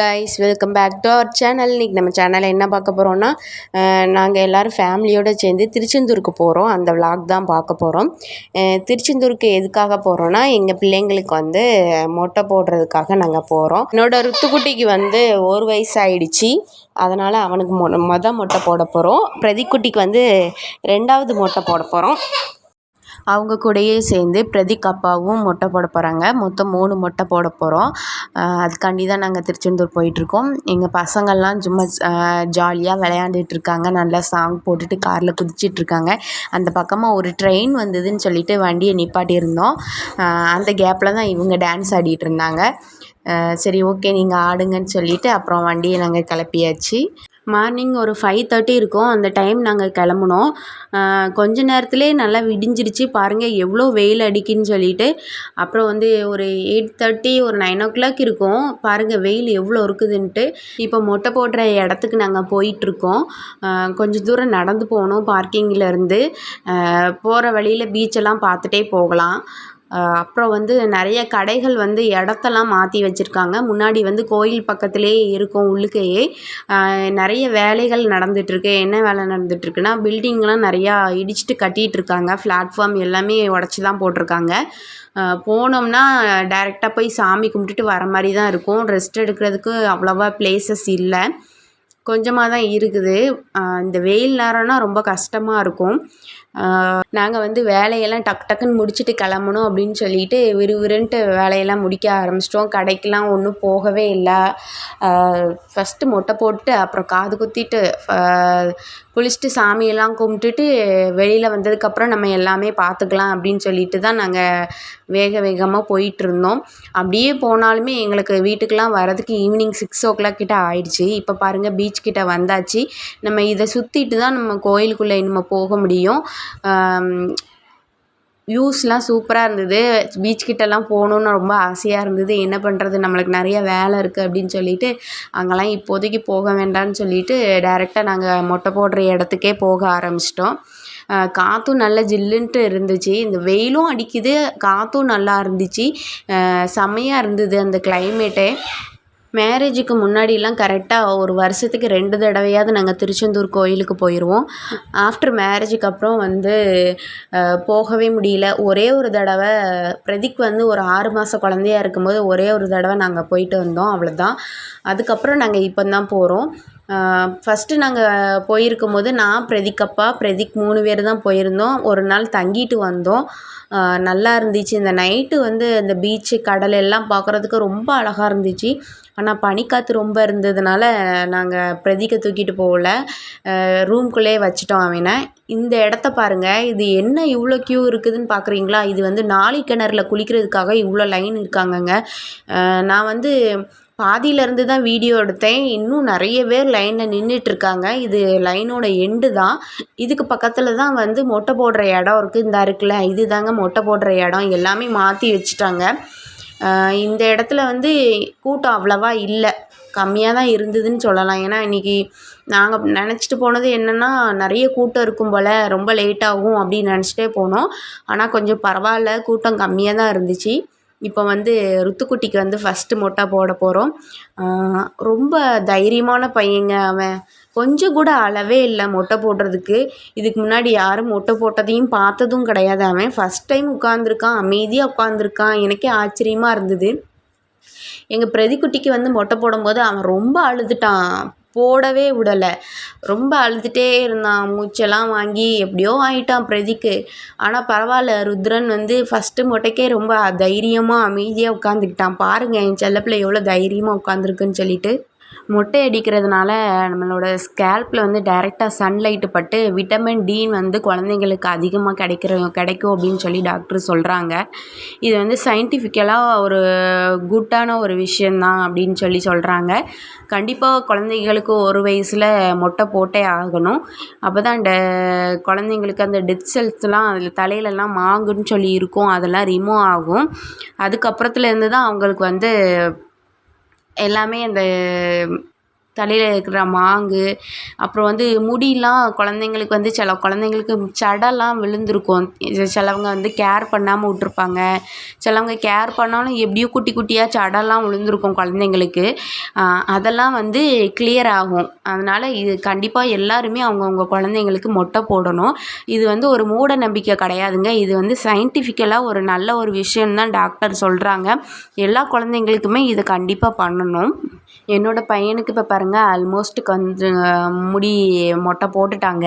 Guys welcome back to our channel இன்றைக்கி நம்ம சேனலில் என்ன பார்க்க போகிறோன்னா நாங்கள் எல்லோரும் ஃபேமிலியோடு சேர்ந்து திருச்செந்தூருக்கு போகிறோம் அந்த விளாக் தான் பார்க்க போகிறோம் திருச்செந்தூருக்கு எதுக்காக போகிறோன்னா எங்கள் பிள்ளைங்களுக்கு வந்து மொட்டை போடுறதுக்காக நாங்கள் போகிறோம் என்னோடய ருத்துக்குட்டிக்கு வந்து ஒரு வயசு ஆயிடுச்சு அதனால் அவனுக்கு மொ மொதல் மொட்டை போட போகிறோம் பிரதிக்குட்டிக்கு வந்து ரெண்டாவது மொட்டை போட போகிறோம் அவங்க கூடயே சேர்ந்து பிரதீக் அப்பாவும் மொட்டை போட போகிறாங்க மொத்தம் மூணு மொட்டை போட போகிறோம் அதுக்காண்டி தான் நாங்கள் திருச்செந்தூர் போயிட்டுருக்கோம். எங்கள் பசங்கள்லாம் சும்மா ஜாலியாக விளையாண்டுட்டு இருக்காங்க நல்லா சாங் போட்டுட்டு காரில் குதிச்சிட்ருக்காங்க. அந்த பக்கமாக ஒரு ட்ரெயின் வந்ததுன்னு சொல்லிட்டு வண்டியை நிப்பாட்டியிருந்தோம். அந்த கேப்பில் தான் இவங்க டான்ஸ் ஆடிட்டு இருந்தாங்க சரி ஓகே நீங்கள் ஆடுங்கன்னு சொல்லிவிட்டு அப்புறம் வண்டியை நாங்கள் கிளப்பியாச்சு. மார்னிங் ஒரு ஃபைவ் தேர்ட்டி இருக்கும். அந்த டைம் நாங்கள் கிளம்புனோம். கொஞ்ச நேரத்துலேயே நல்லா விடிஞ்சிருச்சு. பாருங்கள் எவ்வளோ வெயில் அடிக்குன்னு சொல்லிட்டு. அப்புறம் வந்து ஒரு எயிட் தேர்ட்டி ஒரு நைன் ஓ கிளாக் இருக்கும். பாருங்கள் வெயில் எவ்வளோ இருக்குதுன்ட்டு. இப்போ மொட்டை போடுற இடத்துக்கு நாங்கள் போயிட்டுருக்கோம். கொஞ்சம் தூரம் நடந்து போகணும் பார்க்கிங்கிலேருந்து போகிற வழியில் பீச்செல்லாம் பார்த்துட்டே போகலாம். அப்புறம் வந்து நிறைய கடைகள் வந்து இடத்தெல்லாம் மாற்றி வச்சுருக்காங்க. முன்னாடி வந்து கோயில் பக்கத்துலேயே இருக்கும் உள்ளுக்கையே நிறைய வேலைகள் நடந்துகிட்ருக்கு என்ன வேலை நடந்துகிட்ருக்குன்னா பில்டிங்லாம் நிறையா இடிச்சிட்டு கட்டிகிட்ருக்காங்க பிளாட்ஃபார்ம் எல்லாமே உடச்சி தான் போட்டிருக்காங்க போனோம்னா டேரெக்டாக போய் சாமி கும்பிட்டுட்டு வர மாதிரி தான் இருக்கும். ரெஸ்ட் எடுக்கிறதுக்கு அவ்வளோவா பிளேசஸ் இல்லை. கொஞ்சமாக தான் இருக்குது. இந்த வெயில் நேரம்னா ரொம்ப கஷ்டமாக இருக்கும். நாங்கள் வந்து வேலையெல்லாம் டக்கு டக்குன்னு முடிச்சுட்டு கிளம்பணும் அப்படின்னு சொல்லிட்டு விறுவிறுன்ட்டு வேலையெல்லாம் முடிக்க ஆரம்பிச்சிட்டோம். கடைக்கெலாம் ஒன்றும் போகவே இல்லை. ஃபஸ்ட்டு மொட்டை போட்டு அப்புறம் காது குத்திட்டு குளிச்சுட்டு சாமியெல்லாம் கும்பிட்டுட்டு வெளியில் வந்ததுக்கப்புறம் நம்ம எல்லாமே பார்த்துக்கலாம் அப்படின்னு சொல்லிட்டு தான் நாங்கள் வேக வேகமாக போயிட்டுருந்தோம் அப்படியே போனாலுமே எங்களுக்கு வீட்டுக்கெலாம் வரதுக்கு ஈவினிங் சிக்ஸ் ஓ கிளாக் கிட்ட ஆயிடுச்சு. இப்போ பாருங்கள் பீச் பீச் கிட்ட வந்தாச்சு. நம்ம இதை சுற்றிட்டு தான் நம்ம கோயிலுக்குள்ளே நம்ம போக முடியும். வியூஸ்லாம் சூப்பராக இருந்தது. பீச் கிட்டலாம் போகணுன்னு ரொம்ப ஆசையாக இருந்தது. என்ன பண்ணுறது நம்மளுக்கு நிறைய வேலை இருக்குது அப்படின்னு சொல்லிட்டு அங்கெல்லாம் இப்போதைக்கு போக வேண்டாம்னு சொல்லிட்டு டேரெக்டாக நாங்கள் மொட்டை போடுற இடத்துக்கே போக ஆரம்பிச்சிட்டோம். காற்றும் நல்ல ஜில்லுன்ட்டு இருந்துச்சு. இந்த வெயிலும் அடிக்குது. காற்றும் நல்லா இருந்துச்சு. செம்மையாக இருந்தது அந்த கிளைமேட்டே மேரேஜுக்கு முன்னாடிலாம் கரெக்டாக ஒரு வருஷத்துக்கு ரெண்டு தடவையாவது நாங்கள் திருச்செந்தூர் கோயிலுக்கு போயிடுவோம் ஆஃப்டர் மேரேஜுக்கு அப்புறம் வந்து போகவே முடியல. ஒரே ஒரு தடவை பிரதீக் வந்து ஒரு ஆறு மாத குழந்தையா இருக்கும்போது ஒரே ஒரு தடவை நாங்கள் போயிட்டு வந்தோம் அவ்வளோதான் அதுக்கப்புறம் நாங்கள் இப்போ தான் போகிறோம் ஃபஸ்ட்டு நாங்கள் போயிருக்கும் போது நான் பிரதீக் அப்பா பிரதீக் மூணு பேர் தான் போயிருந்தோம். ஒரு நாள் தங்கிட்டு வந்தோம். நல்லா இருந்துச்சு. இந்த நைட்டு வந்து இந்த பீச்சு கடல் எல்லாம் பார்க்குறதுக்கு ரொம்ப அழகாக இருந்துச்சு. ஆனால் பனிக்காற்று ரொம்ப இருந்ததுனால நாங்கள் பிரதீக்கை தூக்கிட்டு போகல. ரூம்குள்ளேயே வச்சுட்டோம் அவனை. இந்த இடத்த பாருங்கள் இது என்ன இவ்வளோ க்யூ இருக்குதுன்னு பார்க்குறீங்களா இது வந்து நாளை கிணறுல குளிக்கிறதுக்காக இவ்வளோ லைன் இருக்காங்கங்க. நான் வந்து பாதியிலேருந்து தான் வீடியோ எடுத்தேன். இன்னும் நிறைய பேர் லைனில் நின்றுட்டுருக்காங்க இது லைனோட எண்டு தான். இதுக்கு பக்கத்தில் தான் வந்து மொட்டை போடுற இடம் இருக்குது இந்த இருக்குல்ல இது தாங்க மொட்டை போடுற இடம். எல்லாமே மாற்றி வச்சுட்டாங்க. இந்த இடத்துல வந்து கூட்டம் அவ்வளவா இல்லை. கம்மியாக தான் இருந்ததுன்னு சொல்லலாம். ஏன்னா இன்றைக்கி நாங்கள் நினச்சிட்டு போனது என்னென்னா நிறைய கூட்டம் இருக்கும் போல் ரொம்ப லேட் ஆகும் அப்படின்னு நினச்சிட்டே போனோம். ஆனால் கொஞ்சம் பரவாயில்ல கூட்டம் கம்மியாக தான் இருந்துச்சு. இப்போ வந்து ருத்துக்குட்டிக்கு வந்து ஃபஸ்ட்டு மொட்டை போட போகிறோம் ரொம்ப தைரியமான பையங்க அவன். கொஞ்சம் கூட அளவே இல்லை மொட்டை போடுறதுக்கு. இதுக்கு முன்னாடி யாரும் மொட்டை போட்டதையும் பார்த்ததும் கிடையாது. அவன் ஃபஸ்ட் டைம் உட்காந்துருக்கான் அமைதியாக உட்காந்துருக்கான் எனக்கே ஆச்சரியமாக இருந்தது. எங்கள் பிரதிக்குட்டிக்கு வந்து மொட்டை போடும்போது அவன் ரொம்ப அழுதுட்டான். போடவே விடலை. ரொம்ப அழுதுகிட்டே இருந்தான். மூச்செல்லாம் வாங்கி எப்படியோ ஆகிட்டான் பிரதிக்கு. ஆனால் பரவாயில்ல ருத்ரன் வந்து ஃபஸ்ட்டு மொட்டைக்கே ரொம்ப தைரியமாக அமைதியாக உட்காந்துக்கிட்டான் பாருங்கள் என் செல்லப்பிள்ளை எவ்வளோ தைரியமாக உட்காந்துருக்குன்னு சொல்லிட்டு. மொட்டை அடிக்கிறதுனால நம்மளோட ஸ்கேல்ப்பில் வந்து டைரெக்டாக சன்லைட்டு பட்டு விட்டமின் டி வந்து குழந்தைங்களுக்கு அதிகமாக கிடைக்கிற கிடைக்கும் அப்படின்னு சொல்லி டாக்டர் சொல்கிறாங்க இது வந்து சயின்டிஃபிக்கலாக ஒரு குட்டான ஒரு விஷயந்தான் அப்படின்னு சொல்லி சொல்கிறாங்க கண்டிப்பாக குழந்தைங்களுக்கு ஒரு வயசில் மொட்டை போட்டே ஆகணும். அப்போ தான் அந்த குழந்தைங்களுக்கு அந்த டெத் செல்ஸ்லாம் அதில் தலையிலலாம் மாங்குன்னு சொல்லி இருக்கும். அதெல்லாம் ரிமூவ் ஆகும். அதுக்கப்புறத்துலேருந்து தான் அவங்களுக்கு வந்து எல்லாமே அந்த தலையில் இருக்கிற மாங்கு அப்புறம் வந்து முடியெலாம் குழந்தைங்களுக்கு வந்து சில குழந்தைங்களுக்கு சடைலாம் விழுந்திருக்கும். சிலவங்க வந்து கேர் பண்ணாமல் விட்ருப்பாங்க சிலவங்க கேர் பண்ணாலும் எப்படியோ குட்டி குட்டியாக சடைலாம் விழுந்திருக்கும் குழந்தைங்களுக்கு. அதெல்லாம் வந்து கிளியர் ஆகும். அதனால் இது கண்டிப்பாக எல்லாருமே அவங்கவுங்க குழந்தைங்களுக்கு மொட்டை போடணும். இது வந்து ஒரு மூட நம்பிக்கை கிடையாதுங்க. இது வந்து சயின்டிஃபிக்கலாக ஒரு நல்ல ஒரு விஷயம் தான் டாக்டர் சொல்கிறாங்க எல்லா குழந்தைங்களுக்குமே இதை கண்டிப்பாக பண்ணணும். என்னோடய பையனுக்கு இப்போ பாருங்கள் ஆல்மோஸ்ட் கொஞ்சம் முடி மொட்டை போட்டுட்டாங்க.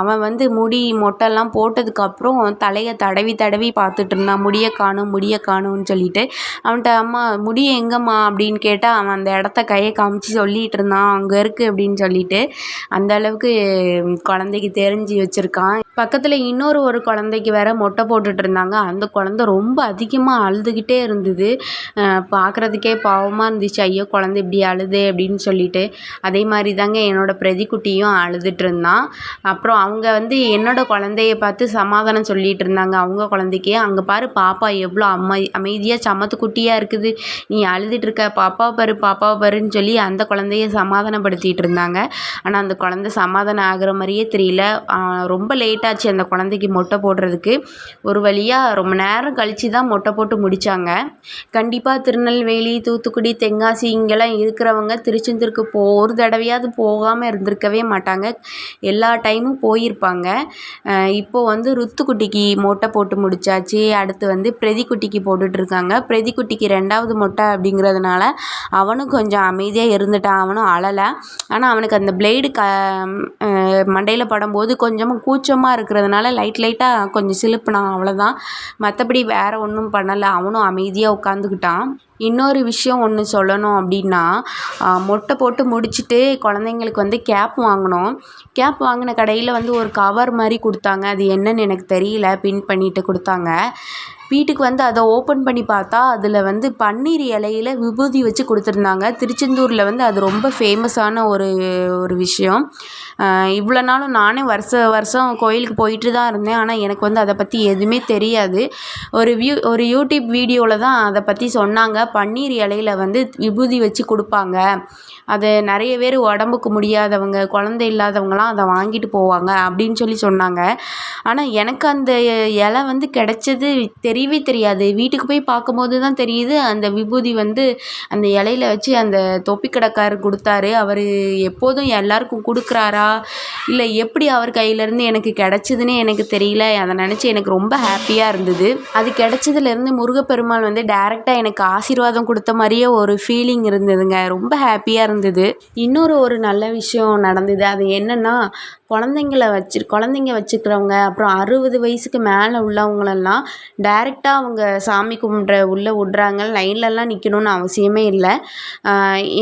அவன் வந்து முடி மொட்டைலாம் போட்டதுக்கப்புறம் தலையை தடவி தடவி பார்த்துட்டு இருந்தான். முடியை காணும் முடியை காணும்னு சொல்லிட்டு. அவன்கிட்ட அம்மா முடி எங்கேம்மா? அப்படின்னு கேட்டால் அவன் அந்த இடத்த கையை காமிச்சு சொல்லிகிட்டு இருந்தான். அங்கே இருக்குது அப்படின்னு சொல்லிட்டு அந்த அளவுக்கு குழந்தைக்கு தெரிஞ்சு வச்சுருக்கான். பக்கத்தில் இன்னொரு ஒரு குழந்தைக்கு வேற மொட்டை போட்டுட்டு இருந்தாங்க. அந்த குழந்த ரொம்ப அதிகமாக அழுதுகிட்டே இருந்தது. பார்க்குறதுக்கே பாவமாக இருந்துச்சு. ஐயோ குழந்த இப்படி அழுது அப்படின்னு சொல்லிட்டு அதே மாதிரி தாங்க என்னோடய பிரதிக்குட்டியும் அழுதுட்டு இருந்தான் அப்புறம் அவங்க வந்து என்னோடய குழந்தைய பார்த்து சமாதானம் சொல்லிகிட்டு இருந்தாங்க அவங்க குழந்தைக்கே அங்கே பாரு பாப்பா எவ்வளோ அம்மை அமைதியாக சமத்து குட்டியாக இருக்குது. நீ அழுதுட்டுருக்க பாப்பா பாரு பாப்பா பாருன்னு சொல்லி அந்த குழந்தைய சமாதானப்படுத்திகிட்டு இருந்தாங்க ஆனால் அந்த குழந்த சமாதானம் ஆகிற மாதிரியே தெரியல. ரொம்ப லேட்டாச்சு அந்த குழந்தைக்கு மொட்டை போடுறதுக்கு. ஒரு வழியாக ரொம்ப நேரம் கழித்து தான் மொட்டை போட்டு முடித்தாங்க கண்டிப்பாக திருநெல்வேலி தூத்துக்குடி தென்காசி இங்கெல்லாம் இருக்கிறவங்க திருச்சி திருச்செந்தூருக்கு போ ஒரு தடவையாவது போகாமல் இருந்திருக்கவே மாட்டாங்க. எல்லா டைமும் போயிருப்பாங்க. இப்போது வந்து ருத்துக்குட்டிக்கு மொட்டை போட்டு முடித்தாச்சு அடுத்து வந்து பிரதிக்குட்டிக்கு போட்டுட்ருக்காங்க. பிரதிக்குட்டிக்கு ரெண்டாவது மொட்டை அப்படிங்கிறதுனால அவனும் கொஞ்சம் அமைதியாக இருந்துட்டான். அவனும் அழலை. ஆனால் அவனுக்கு அந்த பிளேடு க மண்டையில் படும்போது கொஞ்சமாக கூச்சமாக இருக்கிறதுனால லைட் லைட்டாக கொஞ்சம் சிலுப்பினான். அவ்வளோதான் மற்றபடி வேறு ஒன்றும் பண்ணலை. அவனும் அமைதியாக உட்காந்துக்கிட்டான் இன்னொரு விஷயம் ஒன்று சொல்லணும் அப்படின்னா மொட்டை போட்டு முடிச்சுட்டு குழந்தைங்களுக்கு வந்து கேப் வாங்கினோம் கேப் வாங்கின கடையில் வந்து ஒரு கவர் மாதிரி கொடுத்தாங்க. அது என்னன்னு எனக்கு தெரியல. பின் பண்ணிட்டு கொடுத்தாங்க. வீட்டுக்கு வந்து அதை ஓப்பன் பண்ணி பார்த்தா அதில் வந்து பன்னீர் இலையில விபூதி வச்சு கொடுத்துருந்தாங்க. திருச்செந்தூரில் வந்து அது ரொம்ப ஃபேமஸான ஒரு ஒரு விஷயம். இவ்வளோ நாளும் நானே வருஷ வருஷம் கோயிலுக்கு போயிட்டு தான் இருந்தேன். ஆனால் எனக்கு வந்து அதை பற்றி எதுவுமே தெரியாது. ஒரு வியூ ஒரு யூடியூப் வீடியோவில் தான் அதை பற்றி சொன்னாங்க. பன்னீர் இலையில வந்து விபூதி வச்சு கொடுப்பாங்க. அது நிறைய பேர் உடம்புக்கு முடியாதவங்க குழந்தை இல்லாதவங்களாம் அதை வாங்கிட்டு போவாங்க அப்படின்னு சொல்லி சொன்னாங்க. ஆனால் எனக்கு அந்த இலை வந்து கிடைச்சது தெரியவே தெரியாது. வீட்டுக்கு போய் பார்க்கும்போது தான் தெரியுது அந்த விபூதி வந்து அந்த இலையில வச்சு அந்த தொப்பி கடைக்காரர் கொடுத்தாரு. அவர் எப்போதும் எல்லாருக்கும் கொடுக்குறாரா? இல்லை எப்படி அவர் கையிலேருந்து எனக்கு கிடச்சிதுன்னே எனக்கு தெரியல. அதை நினச்சி எனக்கு ரொம்ப ஹாப்பியாக இருந்தது. அது கிடச்சதுலேருந்து முருகப்பெருமாள் வந்து டேரெக்டாக எனக்கு ஆசீர்வாதம் கொடுத்த மாதிரியே ஒரு ஃபீலிங் இருந்ததுங்க. ரொம்ப ஹாப்பியாக இருந்தது. இன்னொரு ஒரு நல்ல விஷயம் நடந்தது. அது என்னென்னா குழந்தைங்கள வச்சு குழந்தைங்க வச்சுக்கிறவங்க அப்புறம் அறுபது வயசுக்கு மேலே உள்ளவங்களெல்லாம் டேரெக்டாக அவங்க சாமி கும்பிட்ற உள்ளே விட்றாங்க. லைன்லலாம் நிற்கணுன்னு அவசியமே இல்லை.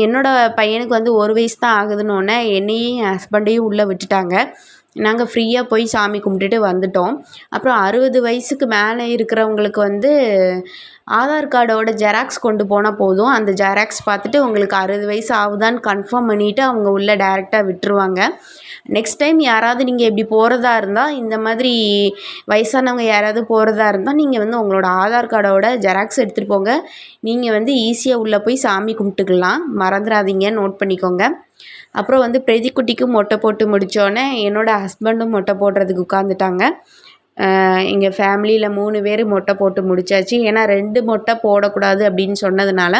என்னோடய பையனுக்கு வந்து ஒரு வயசு தான் ஆகுதுன்னொன்னே என்னையும் என் ஹஸ்பண்டையும் உள்ளே விட்டுட்டாங்க. நாங்கள் ஃப்ரீயாக போய் சாமி கும்பிட்டுட்டு வந்துட்டோம். அப்புறம் அறுபது வயசுக்கு மேலே இருக்கிறவங்களுக்கு வந்து ஆதார் கார்டோட ஜெராக்ஸ் கொண்டு போனால் போதும். அந்த ஜெராக்ஸ் பார்த்துட்டு உங்களுக்கு அறுபது வயசு ஆகுதான்னு கன்ஃபார்ம் பண்ணிவிட்டு அவங்க உள்ளே டேரெக்டாக விட்டுருவாங்க. நெக்ஸ்ட் டைம் யாராவது நீங்கள் இப்படி போகிறதா இருந்தால் இந்த மாதிரி வயசானவங்க யாராவது போகிறதா இருந்தால் நீங்கள் வந்து உங்களோட ஆதார் கார்டோட ஜெராக்ஸ் எடுத்துகிட்டு போங்க. நீங்கள் வந்து ஈஸியாக உள்ளே போய் சாமி கும்பிட்டுக்கலாம். மறந்துடாதீங்க நோட் பண்ணிக்கோங்க. அப்புறம் வந்து பிரதிக்குட்டிக்கும் மொட்டை போட்டு முடித்தோடனே என்னோடய ஹஸ்பண்டும் மொட்டை போடுறதுக்கு உட்காந்துட்டாங்க எங்கள் ஃபேமிலியில் மூணு பேர் மொட்டை போட்டு முடித்தாச்சு ஏன்னா ரெண்டு மொட்டை போடக்கூடாது அப்படின்னு சொன்னதுனால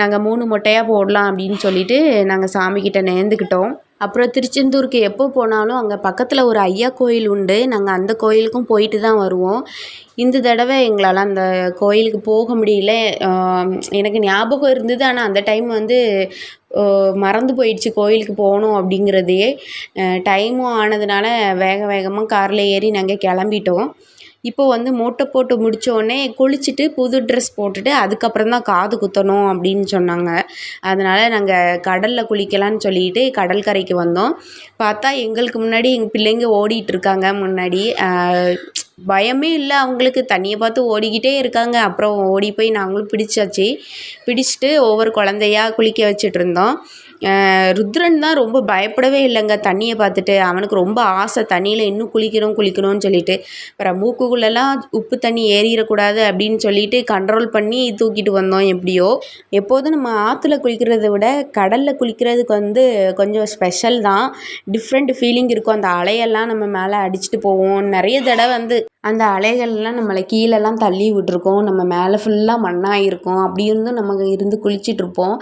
நாங்கள் மூணு மொட்டையாக போடலாம் அப்படின்னு சொல்லிட்டு நாங்கள் சாமிக்கிட்ட நேர்ந்துக்கிட்டோம் அப்புறம் திருச்செந்தூருக்கு எப்போ போனாலும் அங்கே பக்கத்தில் ஒரு ஐயா கோயில் உண்டு. நாங்கள் அந்த கோயிலுக்கும் போயிட்டு தான் வருவோம். இந்த தடவை எங்களால் அந்த கோயிலுக்கு போக முடியல. எனக்கு ஞாபகம் இருந்தது. ஆனால் அந்த டைம் வந்து மறந்து போயிடுச்சு கோயிலுக்கு போகணும் அப்படிங்கிறதையே டைமும் ஆனதுனால வேக வேகமாக காரில் ஏறி நாங்கள் கிளம்பிட்டோம். இப்போ வந்து மூட்டை போட்டு முடித்தோடனே குளிச்சுட்டு புது ட்ரெஸ் போட்டுட்டு அதுக்கப்புறம் தான் காது குத்தணும் அப்படின்னு சொன்னாங்க. அதனால் நாங்கள் கடலில் குளிக்கலான்னு சொல்லிட்டு கடற்கரைக்கு வந்தோம். பார்த்தா எங்களுக்கு முன்னாடி எங்கள் பிள்ளைங்க ஓடிட்டுருக்காங்க முன்னாடி. பயமே இல்லை அவங்களுக்கு. தண்ணியை பார்த்து ஓடிக்கிட்டே இருக்காங்க. அப்புறம் ஓடி போய் நாங்களும் பிடிச்சாச்சு. பிடிச்சிட்டு ஒவ்வொரு குழந்தையா குளிக்க வச்சுட்ருந்தோம் ருத்ரன் தான் ரொம்ப பயப்படவே இல்லைங்க. தண்ணியை பார்த்துட்டு அவனுக்கு ரொம்ப ஆசை. தண்ணியில் இன்னும் குளிக்கணும் குளிக்கணும்னு சொல்லிட்டு. அப்புறம் மூக்குக்குள்ளெல்லாம் உப்பு தண்ணி ஏறிடக்கூடாது அப்படின்னு சொல்லிட்டு கண்ட்ரோல் பண்ணி தூக்கிட்டு வந்தோம் எப்படியோ. எப்போதும் நம்ம ஆற்றுல குளிக்கிறத விட கடலில் குளிக்கிறதுக்கு வந்து கொஞ்சம் ஸ்பெஷல் தான். டிஃப்ரெண்ட் ஃபீலிங் இருக்கும். அந்த அலையெல்லாம் நம்ம மேலே அடிச்சுட்டு போவோம். நிறைய தடவை வந்து அந்த அலைகள்லாம் நம்மளை கீழெல்லாம் தள்ளி விட்டுருக்கும். நம்ம மேலே ஃபுல்லாக மண்ணாக இருக்கும் அப்படி இருந்தும் நம்ம இருந்து குளிச்சிட்ருப்போம்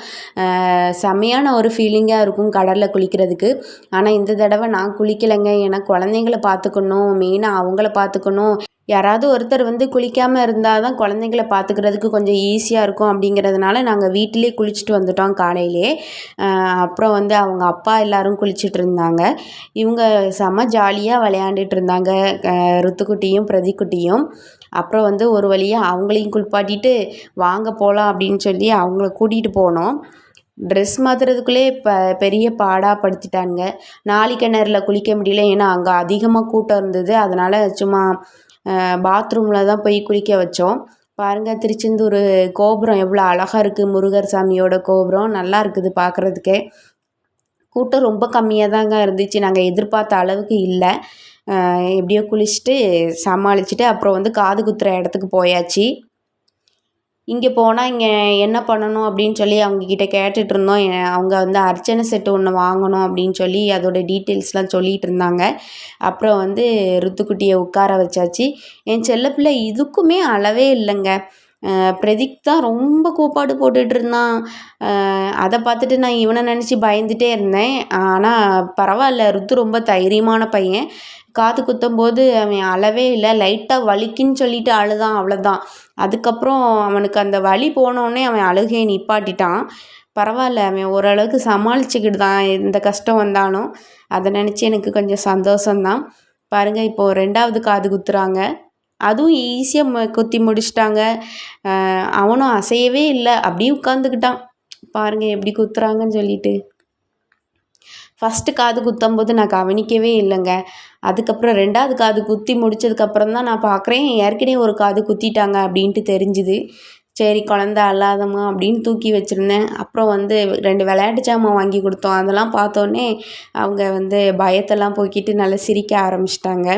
செம்மையான ஒரு ஃபீலிங்காக இருக்கும் கடலில் குளிக்கிறதுக்கு. ஆனால் இந்த தடவை நான் குளிக்கலைங்க. ஏன்னா குழந்தைங்கள பார்த்துக்கணும். மெயினாக அவங்கள பார்த்துக்கணும். யாராவது ஒருத்தர் வந்து குளிக்காமல் இருந்தால் தான் குழந்தைங்கள பார்த்துக்கிறதுக்கு கொஞ்சம் ஈஸியாக இருக்கும் அப்படிங்கிறதுனால நாங்கள் வீட்டிலே குளிச்சுட்டு வந்துட்டோம் காலையிலே. அப்புறம் வந்து அவங்க அப்பா எல்லோரும் குளிச்சுட்டு இருந்தாங்க. இவங்க செம்ம ஜாலியாக விளையாண்டுட்டு இருந்தாங்க. ருத்துக்குட்டியும் பிரதிக்குட்டியும். அப்புறம் வந்து ஒரு வழியாக அவங்களையும் குளிப்பாட்டிட்டு வாங்க போகலாம் அப்படின்னு சொல்லி அவங்கள கூட்டிகிட்டு போனோம். ட்ரெஸ் மாற்றுறதுக்குள்ளே இப்போ பெரிய பாடாக படுத்திட்டானுங்க. நாளி கிணறுல குளிக்க முடியல. ஏன்னா அங்கே அதிகமாக கூட்டம் இருந்தது. அதனால் சும்மா பாத்ரூமில் தான் போய் குளிக்க வச்சோம். பாருங்கள் திருச்செந்தூர் கோபுரம் எவ்வளோ அழகாக இருக்குது முருகர் சாமியோட கோபுரம். நல்லா இருக்குது பார்க்குறதுக்கே கூட்டம் ரொம்ப கம்மியாக தாங்க இருந்துச்சு. நாங்கள் எதிர்பார்த்த அளவுக்கு இல்லை. எப்படியோ குளிச்சுட்டு சமாளிச்சுட்டு அப்புறம் வந்து காது குத்துற இடத்துக்கு போயாச்சு. இங்கே போனால் இங்கே என்ன பண்ணணும் அப்படின்னு சொல்லி அவங்கக்கிட்ட கேட்டுட்டு இருந்தோம் அவங்க வந்து அர்ச்சனை செட்டு ஒன்று வாங்கணும் அப்படின்னு சொல்லி அதோடய டீட்டெயில்ஸ்லாம் சொல்லிகிட்டு இருந்தாங்க அப்புறம் வந்து ருத்துக்குட்டியை உட்கார வச்சாச்சு. என் செல்லப்பிள்ளை இதுக்குமே அளவே இல்லைங்க. பிரதீக் தான் ரொம்ப கூப்பாடு போட்டுட்டு இருந்தான். அதை பார்த்துட்டு நான் இவனை நினச்சி பயந்துகிட்டே இருந்தேன். ஆனால் பரவாயில்ல ருத்து ரொம்ப தைரியமான பையன். காது குத்தும்போது அவன் அழவே இல்லை. லைட்டாக வலிக்குன்னு சொல்லிட்டு அழுதான் அவ்வளோதான் அதுக்கப்புறம் அவனுக்கு அந்த வலி போனோடனே அவன் அழுகையை நிப்பாட்டிட்டான். பரவாயில்ல அவன் ஓரளவுக்கு சமாளிச்சுக்கிட்டு தான் எந்த கஷ்டம் வந்தாலும். அதை நினச்சி எனக்கு கொஞ்சம் சந்தோஷந்தான் பாருங்கள் இப்போது ரெண்டாவது காது குத்துறாங்க. அதுவும் ஈஸியாக குத்தி முடிச்சிட்டாங்க. அவனும் அசையவே இல்லை. அப்படியே உட்காந்துக்கிட்டான் பாருங்கள் எப்படி குத்துறாங்கன்னு சொல்லிட்டு. ஃபஸ்ட்டு காது குத்தும்போது நான் கவனிக்கவே இல்லைங்க. அதுக்கப்புறம் ரெண்டாவது காது குத்தி முடித்ததுக்கப்புறம் தான் நான் பார்க்குறேன் ஏற்கனவே ஒரு காது குத்திட்டாங்க அப்படின்ட்டு தெரிஞ்சுது. சரி குழந்த அல்லாதம்மா அப்படின்னு தூக்கி வச்சுருந்தேன். அப்புறம் வந்து ரெண்டு விளையாட்டு ஜாமான் வாங்கி கொடுத்தோம். அதெல்லாம் பார்த்தோன்னே அவங்க வந்து பயத்தெல்லாம் போக்கிட்டு நல்லா சிரிக்க ஆரம்பிச்சிட்டாங்க.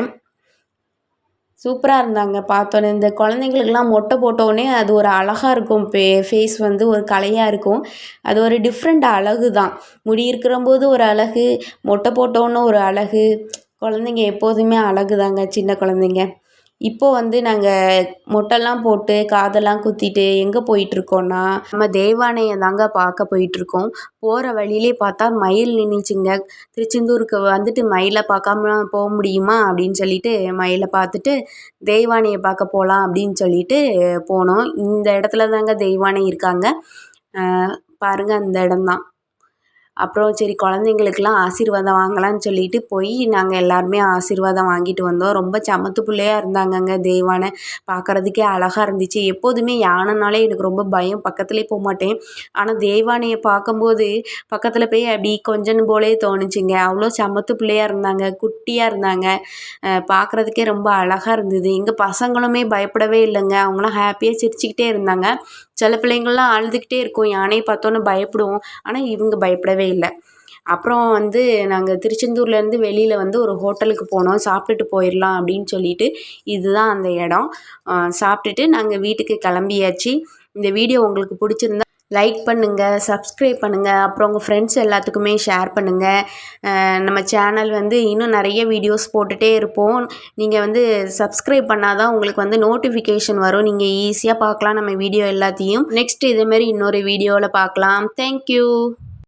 சூப்பராக இருந்தாங்க. பார்த்தோன்னே இந்த குழந்தைங்களுக்குலாம் மொட்டை போட்டோடனே அது ஒரு அழகாக இருக்கும். பே ஃபேஸ் வந்து ஒரு கலையாக இருக்கும். அது ஒரு டிஃப்ரெண்ட் அழகு தான். முடி இருக்கிறம்போது ஒரு அழகு மொட்டை போட்டோன்னு ஒரு அழகு. குழந்தைங்க எப்போதுமே அழகு தாங்க சின்ன குழந்தைங்க. இப்போது வந்து நாங்கள் மொட்டைலாம் போட்டு காதெல்லாம் குத்திட்டு எங்கே போயிட்டுருக்கோன்னா நம்ம தேவானையை தாங்க பார்க்க போயிட்டுருக்கோம். போகிற வழியிலே பார்த்தா மயில் நின்றுச்சுங்க திருச்செந்தூருக்கு வந்துட்டு மயிலை பார்க்காம போக முடியுமா அப்படின்னு சொல்லிட்டு மயிலை பார்த்துட்டு தெய்வானையை பார்க்க போகலாம் அப்படின்னு சொல்லிட்டு போனோம். இந்த இடத்துல தாங்க தெய்வானை இருக்காங்க. பாருங்கள் அந்த இடம்தான். அப்புறம் சரி குழந்தைங்களுக்குலாம் ஆசீர்வாதம் வாங்கலாம்னு சொல்லிட்டு போய் நாங்கள் எல்லாருமே ஆசீர்வாதம் வாங்கிட்டு வந்தோம். ரொம்ப சமத்து பிள்ளையா இருந்தாங்கங்க தெய்வானை பார்க்குறதுக்கே அழகாக இருந்துச்சு. எப்போதுமே யானைனாலே எனக்கு ரொம்ப பயம். பக்கத்துலேயே போக மாட்டேன். ஆனால் தேவானையை பார்க்கும்போது பக்கத்தில் போய் அப்படி கொஞ்சம் போலே தோணுச்சுங்க. அவ்வளோ சமத்து பிள்ளையா இருந்தாங்க குட்டியாக இருந்தாங்க. பார்க்குறதுக்கே ரொம்ப அழகாக இருந்தது. எங்கள் பசங்களுமே பயப்படவே இல்லைங்க. அவங்களாம் ஹாப்பியாக சிரிச்சுக்கிட்டே இருந்தாங்க. சில பிள்ளைங்கள்லாம் அழுதுகிட்டே இருக்கும். யானையை பார்த்தோன்னே பயப்படுவோம். ஆனால் இவங்க பயப்படவே இல்லை. அப்புறம் வந்து நாங்கள் திருச்செந்தூர்லேருந்து வெளியில் வந்து ஒரு ஹோட்டலுக்கு போனோம். சாப்பிட்டுட்டு போயிடலாம் அப்படின்னு சொல்லிட்டு இதுதான் அந்த இடம். சாப்பிட்டுட்டு நாங்கள் வீட்டுக்கு கிளம்பியாச்சு. இந்த வீடியோ உங்களுக்கு பிடிச்சிருந்தா லைக் பண்ணுங்கள் சப்ஸ்கிரைப் பண்ணுங்கள் அப்புறம் உங்கள் ஃப்ரெண்ட்ஸ் எல்லாத்துக்குமே ஷேர் பண்ணுங்கள் நம்ம சேனல் வந்து இன்னும் நிறைய வீடியோஸ் போட்டுகிட்டே இருப்போம். நீங்கள் வந்து சப்ஸ்கிரைப் பண்ணால் தான் உங்களுக்கு வந்து நோட்டிஃபிகேஷன் வரும். நீங்கள் ஈஸியாக பார்க்கலாம் நம்ம வீடியோ எல்லாத்தையும். நெக்ஸ்ட் இதேமாரி இன்னொரு வீடியோவில் பார்க்கலாம். தேங்க்யூ